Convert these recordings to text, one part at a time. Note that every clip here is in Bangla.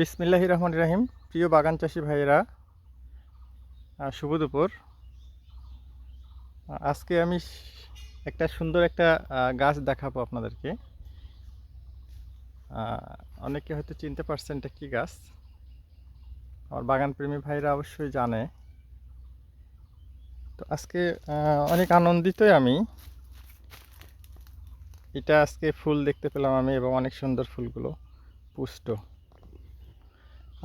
বিসমিল্লাহ রহমান রাহিম। প্রিয় বাগান চাষি ভাইয়েরা শুভ দুপুর। আজকে আমি একটা সুন্দর একটা গাছ দেখাবো আপনাদেরকে। অনেকে হয়তো চিনতে পারছেন এটা কী গাছ। আমার বাগান প্রেমী ভাইরা অবশ্যই জানে। তো আজকে অনেক আনন্দিতই আমি। এটা আজকে ফুল দেখতে পেলাম আমি এবং অনেক সুন্দর ফুলগুলো পুষ্ট।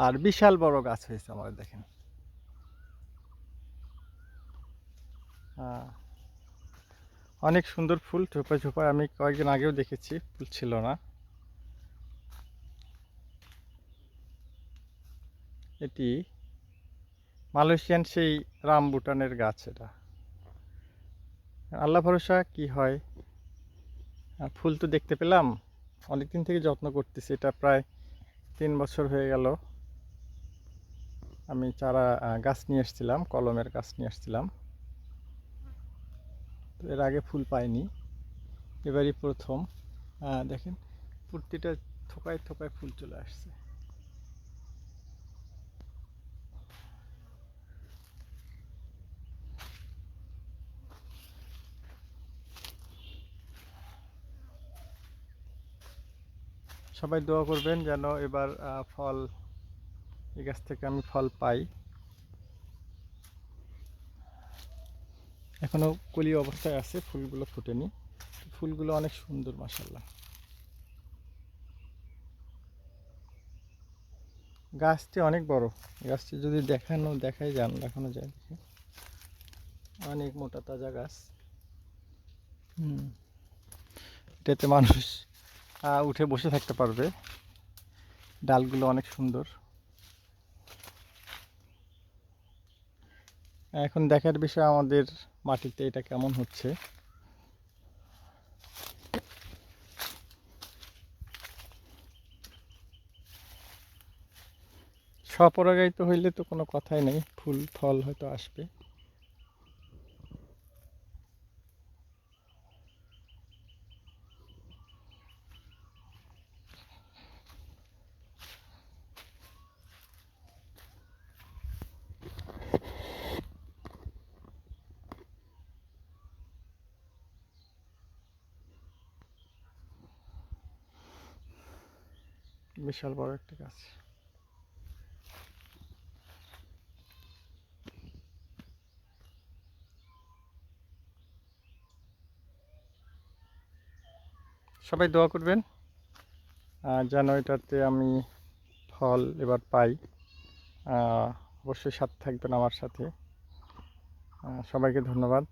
আর বিশাল বড় গাছ হয়েছে আমার দেখেন। অনেক সুন্দর ফুল ঝোপায় ঝোপায় আমি কয়েকদিন আগেও দেখেছি, ফুল ছিল না। এটি মালয়েশিয়ান সেই রামবুটানের গাছ এটা। আল্লাহ ভরসা, কি হয়? ফুল তো দেখতে পেলাম, অনেকদিন থেকে যত্ন করতেছি, এটা প্রায় তিন বছর হয়ে গেল। আমি চারা গাছ নিয়ে এসেছিলাম, কলমের গাছ নিয়ে এসেছিলাম। তো এর আগে ফুল পাইনি, এবারই প্রথম। দেখেন প্রতিটা থোকায় থোকায় ফুল চলে আসছে। সবাই দোয়া করবেন যেন এবার ফল এই গাছ থেকে আমি ফল পাই। এখনও কলি অবস্থায় আছে, ফুলগুলো ফুটেনি। ফুলগুলো অনেক সুন্দর মাসাল্লাহ গাছটি অনেক বড়। গাছটি যদি দেখানো, দেখাই যান, দেখানো যায় দেখি। অনেক মোটা তাজা গাছ। হুম। এটাতে মানুষ উঠে বসে থাকতে পারবে। ডালগুলো অনেক সুন্দর। এখন দেখার বিষয় আমাদের মাটিতে এটা কেমন হচ্ছে। সপরাগায়িত হইলে তো কোনো কথাই নেই, ফুল, ফল হয়তো আসবে। বিশাল বড় একটা গাছ। সবাই দোয়া করবেন। যেন এটাতে আমি ফল এবার পাই। অবশ্যই সাথে থাকবেন আমার সাথে। সবাইকে ধন্যবাদ।